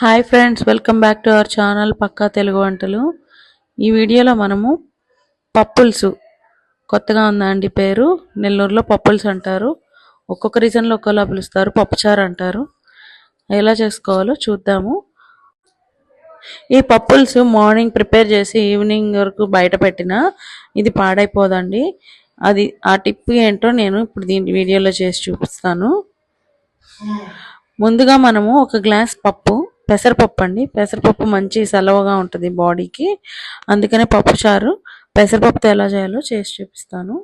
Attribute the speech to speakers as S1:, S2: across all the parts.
S1: Hi friends welcome back to our channel Pakka Telugu Vantalu. ఈ వీడియోలో మనము పప్పుల్సు కొత్తగా ఉందా అండి పేరు? నెల్లూరులో పప్పుల్స్ అంటారు. ఒక్కొక్క రీజన్లో ఒక్కోలా పిలుస్తారు పప్పుచారు అంటారు. ఎలా చేసుకోవాలో చూద్దాము. ఈ పప్పుల్స్ మార్నింగ్ ప్రిపేర్ చేసి ఈవినింగ్ వరకు బయట పెట్టినా ఇది పాడైపోదండి. అది ఆ టిప్ ఏంటో నేను ఇప్పుడు దీని వీడియోలో చేసి చూపిస్తాను. ముందుగా మనము ఒక గ్లాస్ పప్పు పెసరపప్పు అండి. పెసరపప్పు మంచి సెలవుగా ఉంటుంది బాడీకి. అందుకనే పప్పు చారు. పెసరపప్పుతో ఎలా చేయాలో చేసి చూపిస్తాను.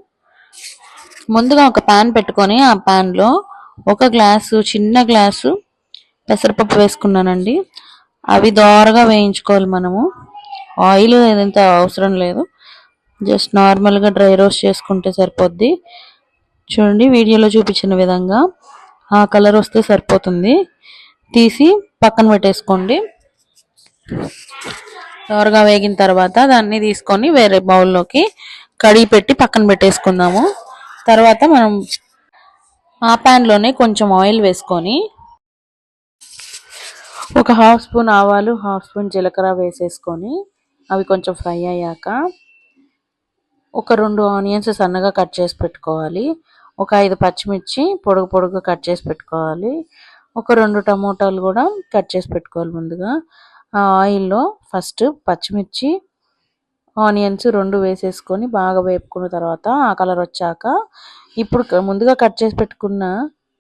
S1: ముందుగా ఒక ప్యాన్ పెట్టుకొని ఆ ప్యాన్లో ఒక గ్లాసు చిన్న గ్లాసు పెసరపప్పు వేసుకున్నానండి. అవి దోరగా వేయించుకోవాలి మనము. ఆయిల్ ఎంత అవసరం లేదు. జస్ట్ నార్మల్గా డ్రై రోస్ట్ చేసుకుంటే సరిపోద్ది. చూడండి వీడియోలో చూపించిన విధంగా ఆ కలర్ వస్తే సరిపోతుంది. తీసి పక్కన పెట్టేసుకోండి. త్వరగా వేగిన తర్వాత దాన్ని తీసుకొని వేరే బౌల్లోకి కడిగి పెట్టి పక్కన పెట్టేసుకుందాము. తర్వాత మనం ఆ ప్యాన్లోనే కొంచెం ఆయిల్ వేసుకొని ఒక హాఫ్ స్పూన్ ఆవాలు హాఫ్ స్పూన్ జీలకర్ర వేసేసుకొని అవి కొంచెం ఫ్రై అయ్యాక ఒక రెండు ఆనియన్స్ సన్నగా కట్ చేసి పెట్టుకోవాలి. ఒక ఐదు పచ్చిమిర్చి పొడుగు పొడుగు కట్ చేసి పెట్టుకోవాలి. ఒక రెండు టమోటాలు కూడా కట్ చేసి పెట్టుకోవాలి ముందుగా. ఆ ఆయిల్లో ఫస్ట్ పచ్చిమిర్చి ఆనియన్స్ రెండు వేసేసుకొని బాగా వేపుకున్న తర్వాత ఆ కలర్ వచ్చాక ఇప్పుడు ముందుగా కట్ చేసి పెట్టుకున్న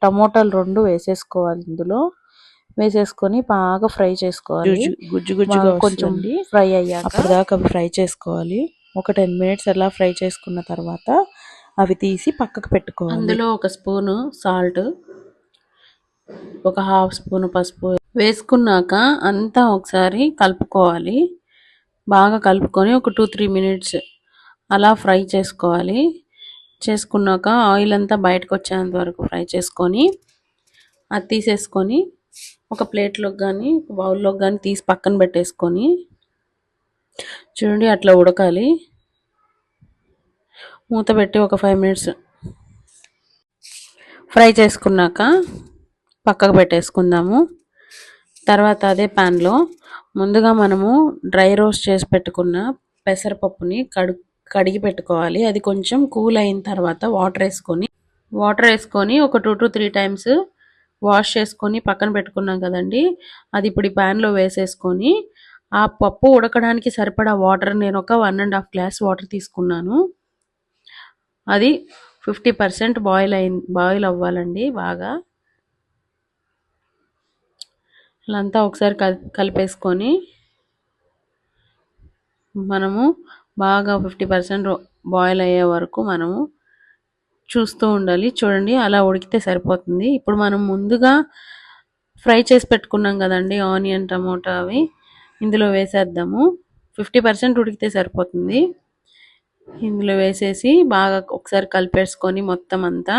S1: టమోటాలు రెండు వేసేసుకోవాలి ఇందులో. వేసేసుకొని బాగా ఫ్రై చేసుకోవాలి. గుజ్జు గుజ్జుగా కొంచెం ఫ్రై అయ్యాక అప్పటిదాకా అవి ఫ్రై చేసుకోవాలి. ఒక టెన్ మినిట్స్ అలా ఫ్రై చేసుకున్న తర్వాత అవి తీసి పక్కకు పెట్టుకోవాలి. అందులో ఒక స్పూను సాల్ట్ ఒక హాఫ్ స్పూన్ పసుపు వేసుకున్నాక అంతా ఒకసారి కలుపుకోవాలి. బాగా కలుపుకొని ఒక టూ త్రీ మినిట్స్ అలా ఫ్రై చేసుకోవాలి. చేసుకున్నాక ఆయిల్ అంతా బయటకు వచ్చేంత వరకు ఫ్రై చేసుకొని అది తీసేసుకొని ఒక ప్లేట్లోకి కానీ ఒక బౌల్లోకి కానీ తీసి పక్కన పెట్టేసుకొని చూడండి అట్లా ఉడకాలి. మూత పెట్టి ఒక ఫైవ్ మినిట్స్ ఫ్రై చేసుకున్నాక పక్కకు పెట్టేసుకుందాము. తర్వాత అదే ప్యాన్లో ముందుగా మనము డ్రై రోస్ట్ చేసి పెట్టుకున్న పెసరపప్పుని కడు కడిగి పెట్టుకోవాలి. అది కొంచెం కూల్ అయిన తర్వాత వాటర్ వేసుకొని వాటర్ వేసుకొని ఒక two to three times wash చేసుకొని పక్కన పెట్టుకున్నాం కదండి. అది ఇప్పుడు ఈ ప్యాన్లో వేసేసుకొని ఆ పప్పు ఉడకడానికి సరిపడా వాటర్ నేను ఒక one and half glass water తీసుకున్నాను. అది ఫిఫ్టీ పర్సెంట్ బాయిల్ అయి బాయిల్ అవ్వాలండి బాగా. అంతా ఒకసారి కలిపేసుకొని మనము బాగా ఫిఫ్టీ పర్సెంట్ బాయిల్ అయ్యే వరకు మనము చూస్తూ ఉండాలి. చూడండి అలా ఉడికితే సరిపోతుంది. ఇప్పుడు మనం ముందుగా ఫ్రై చేసి పెట్టుకున్నాం కదండి ఆనియన్ టమోటా అవి. ఇందులో వేసేద్దాము. ఫిఫ్టీ పర్సెంట్ ఉడికితే సరిపోతుంది. ఇందులో వేసేసి బాగా ఒకసారి కలిపేసుకొని మొత్తం అంతా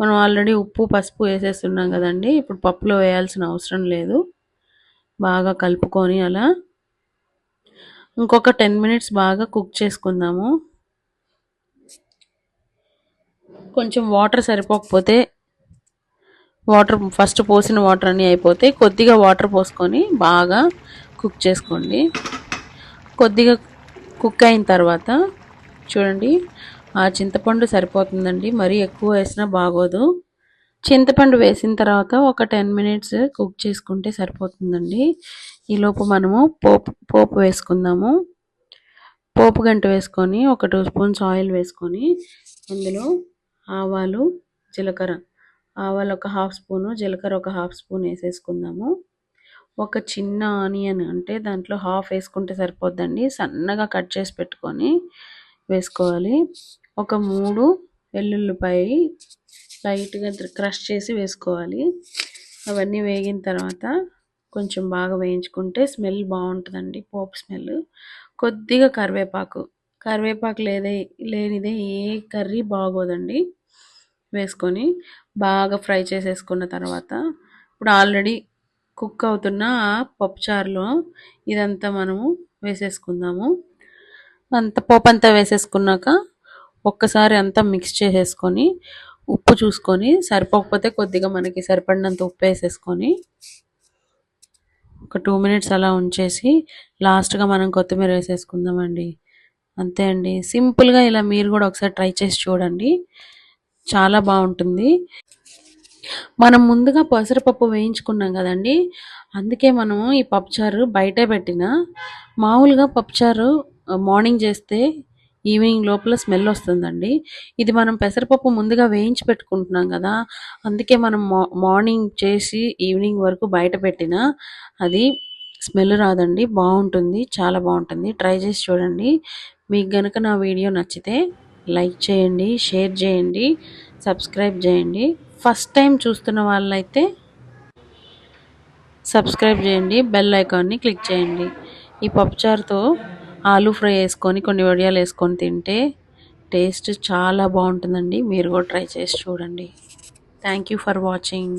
S1: మనం ఆల్రెడీ ఉప్పు పసుపు వేసేస్తున్నాం కదండి. ఇప్పుడు పప్పులో వేయాల్సిన అవసరం లేదు. బాగా కలుపుకొని అలా ఇంకొక టెన్ మినిట్స్ బాగా కుక్ చేసుకుందాము. కొంచెం వాటర్ సరిపోకపోతే వాటర్ ఫస్ట్ పోసిన వాటర్ అన్నీ అయిపోతే కొద్దిగా వాటర్ పోసుకొని బాగా కుక్ చేసుకోండి. కొద్దిగా కుక్ అయిన తర్వాత చూడండి ఆ చింతపండు సరిపోతుందండి. మరీ ఎక్కువ వేసినా బాగోదు. చింతపండు వేసిన తర్వాత ఒక టెన్ మినిట్స్ కుక్ చేసుకుంటే సరిపోతుందండి. ఈలోపు మనము పోపు పోపు వేసుకుందాము. పోపు గంట వేసుకొని ఒక టూ స్పూన్స్ ఆయిల్ వేసుకొని అందులో ఆవాలు జీలకర్ర. ఆవాలు ఒక హాఫ్ స్పూను జీలకర్ర ఒక హాఫ్ స్పూన్ వేసేసుకుందాము. ఒక చిన్న ఆనియన్ అంటే దాంట్లో హాఫ్ వేసుకుంటే సరిపోద్దండి. సన్నగా కట్ చేసి పెట్టుకొని వేసుకోవాలి. ఒక మూడు వెల్లుల్లిపాయ లైట్గా క్రష్ చేసి వేసుకోవాలి. అవన్నీ వేగిన తర్వాత కొంచెం బాగా వేయించుకుంటే స్మెల్ బాగుంటుందండి పోపు స్మెల్. కొద్దిగా కరివేపాకు కరివేపాకు లేదే లేనిదే ఏ కర్రీ బాగోదండి వేసుకొని బాగా ఫ్రై చేసేసుకున్న తర్వాత ఇప్పుడు ఆల్రెడీ కుక్ అవుతున్న పప్పుచారులో ఇదంతా మనము వేసేసుకుందాము. అంత పోపు అంతా వేసేసుకున్నాక ఒక్కసారి అంతా మిక్స్ చేసేసుకొని ఉప్పు చూసుకొని సరిపోకపోతే కొద్దిగా మనకి సరిపడినంత ఉప్పు వేసేసుకొని ఒక టూ మినిట్స్ అలా ఉంచేసి లాస్ట్గా మనం కొత్తిమీర వేసేసుకుందామండి. అంతే అండి. సింపుల్గా ఇలా మీరు కూడా ఒకసారి ట్రై చేసి చూడండి. చాలా బాగుంటుంది. మనం ముందుగా పెసరపప్పు వేయించుకున్నాం కదండి. అందుకే మనము ఈ పప్పుచారు బయటే పెట్టిన. మామూలుగా పప్పుచారు మార్నింగ్ చేస్తే ఈవినింగ్ లోపల స్మెల్ వస్తుందండి. ఇది మనం పెసరపప్పు ముందుగా వేయించి పెట్టుకుంటున్నాం కదా అందుకే మనం మా- మార్నింగ్ చేసి ఈవినింగ్ వరకు బయట పెట్టిన అది స్మెల్ రాదండి బాగుంటుంది చాలా బాగుంటుంది. ట్రై చేసి చూడండి. మీకు గనుక నా వీడియో నచ్చితే లైక్ చేయండి షేర్ చేయండి సబ్స్క్రైబ్ చేయండి. ఫస్ట్ టైం చూస్తున్న వాళ్ళైతే సబ్స్క్రైబ్ చేయండి బెల్ ఐకాన్ని క్లిక్ చేయండి. ఈ పప్పుచారుతో ఆలూ ఫ్రై వేసుకొని కొన్ని వడియాలు వేసుకొని తింటే టేస్ట్ చాలా బాగుంటుందండి. మీరు కూడా ట్రై చేసి చూడండి. Thank you for watching